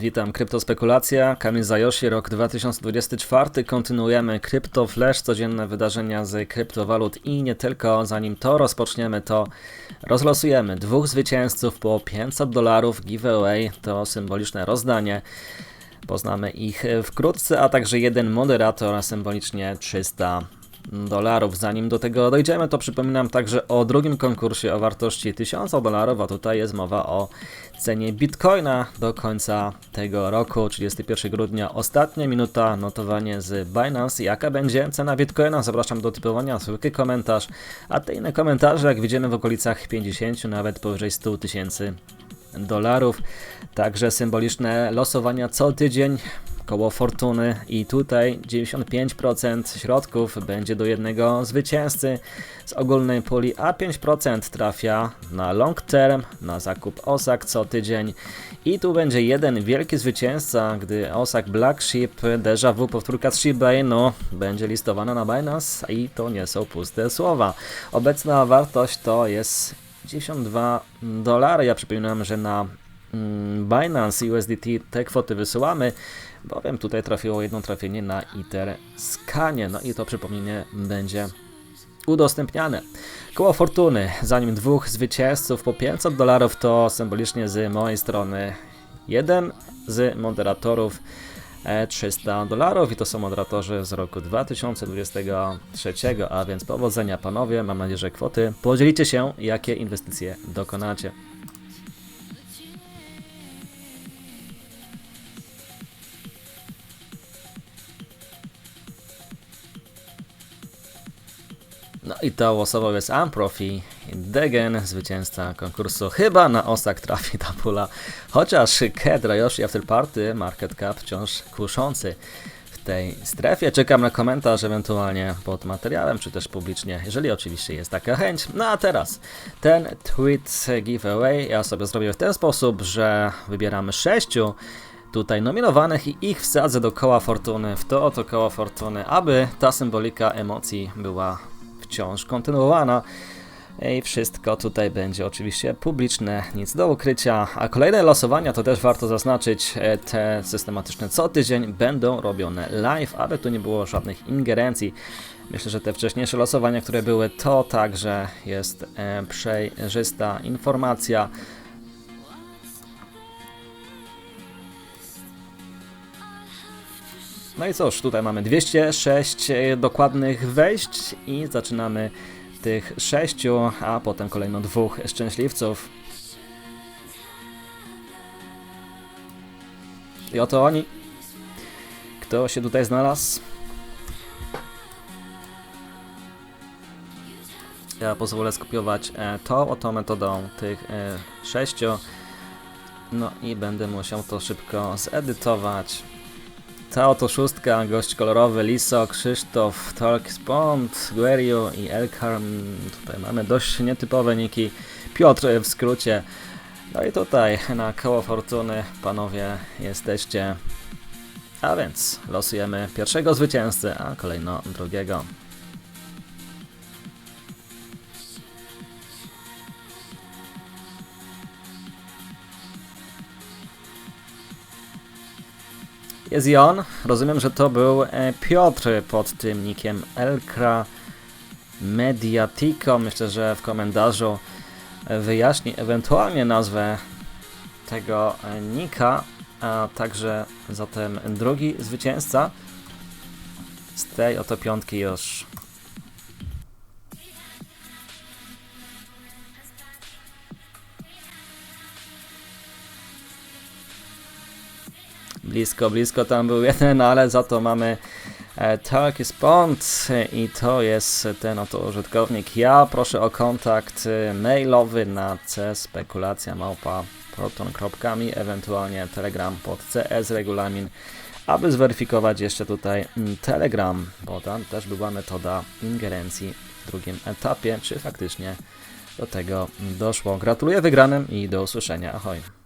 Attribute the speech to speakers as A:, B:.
A: Witam, Kryptospekulacja, Kamil Zajoshi, rok 2024. Kontynuujemy Crypto Flash, codzienne wydarzenia z kryptowalut i nie tylko. Zanim to rozpoczniemy, to rozlosujemy dwóch zwycięzców po 500 dolarów giveaway. To symboliczne rozdanie. Poznamy ich wkrótce, a także jeden moderator, symbolicznie 300 dolarów. Zanim do tego dojdziemy, to przypominam także o drugim konkursie o wartości 1000 dolarów, a tutaj jest mowa o cenie bitcoina do końca tego roku, 31 grudnia. Ostatnia minuta, notowanie z Binance. Jaka będzie cena bitcoina? Zapraszam do typowania, zwykły komentarz, a te inne komentarze, jak widzimy, w okolicach 50, nawet powyżej 100 tysięcy dolarów. Także symboliczne losowania co tydzień koło fortuny i tutaj 95% środków będzie do jednego zwycięzcy z ogólnej puli, a 5% trafia na long term, na zakup OSAK co tydzień i tu będzie jeden wielki zwycięzca, gdy OSAK Black Sheep Deja Vu powtórka z Shiba Inu będzie listowana na Binance i to nie są puste słowa. Obecna wartość to jest 52 dolary. Ja przypominam, że na Binance i USDT te kwoty wysyłamy, bowiem tutaj trafiło jedno trafienie na Ether Skanie. No i to przypomnienie będzie udostępniane. Koło fortuny, zanim dwóch zwycięzców po 500 dolarów, to symbolicznie z mojej strony jeden z moderatorów e, 300 dolarów i to są moderatorzy z roku 2023, a więc powodzenia panowie, mam nadzieję, że kwoty podzielicie się, jakie inwestycje dokonacie. I to łosował jest Amprofi Degen, zwycięzca konkursu. Chyba na osak trafi ta pula, chociaż Kedra Yoshi After Party Market Cap wciąż kuszący w tej strefie. Czekam na komentarz ewentualnie pod materiałem, czy też publicznie, jeżeli oczywiście jest taka chęć. No a teraz ten tweet giveaway ja sobie zrobię w ten sposób, że wybieramy sześciu tutaj nominowanych i ich wsadzę do koła fortuny, w to oto koło fortuny, aby ta symbolika emocji była wciąż kontynuowana. I wszystko tutaj będzie oczywiście publiczne, nic do ukrycia. A kolejne losowania, to też warto zaznaczyć, e, te systematyczne co tydzień będą robione live, aby tu nie było żadnych ingerencji. Myślę, że te wcześniejsze losowania, które były, to także jest e, przejrzysta informacja. No i cóż, tutaj mamy 206 dokładnych wejść i zaczynamy tych sześciu, a potem kolejno dwóch szczęśliwców. I oto oni. Kto się tutaj znalazł? Ja pozwolę skopiować e, tą oto metodą tych e, sześciu. No i będę musiał to szybko zedytować. Ta oto szóstka, gość kolorowy, Liso, Krzysztof, Talk, Spont, Guerio i Elkarm. Tutaj mamy dość nietypowe niki. Piotr w skrócie. No i tutaj na koło fortuny, panowie, jesteście. A więc losujemy pierwszego zwycięzcę, a kolejno drugiego. Jest i on. Rozumiem, że to był e, Piotr pod tym nikiem Elkra Mediatico. Myślę, że w komentarzu e, wyjaśni ewentualnie nazwę tego e, nika. A także zatem drugi zwycięzca z tej oto piątki już Blisko, blisko tam był jeden, ale za to mamy e, Turkey Spont i to jest ten oto użytkownik. Ja proszę o kontakt e, mailowy na cspekulacja małpa proton.mi, ewentualnie telegram pod CS regulamin, aby zweryfikować jeszcze tutaj mm, telegram, bo tam też była metoda ingerencji w drugim etapie, czy faktycznie do tego doszło. Gratuluję wygranym i do usłyszenia. Ahoj.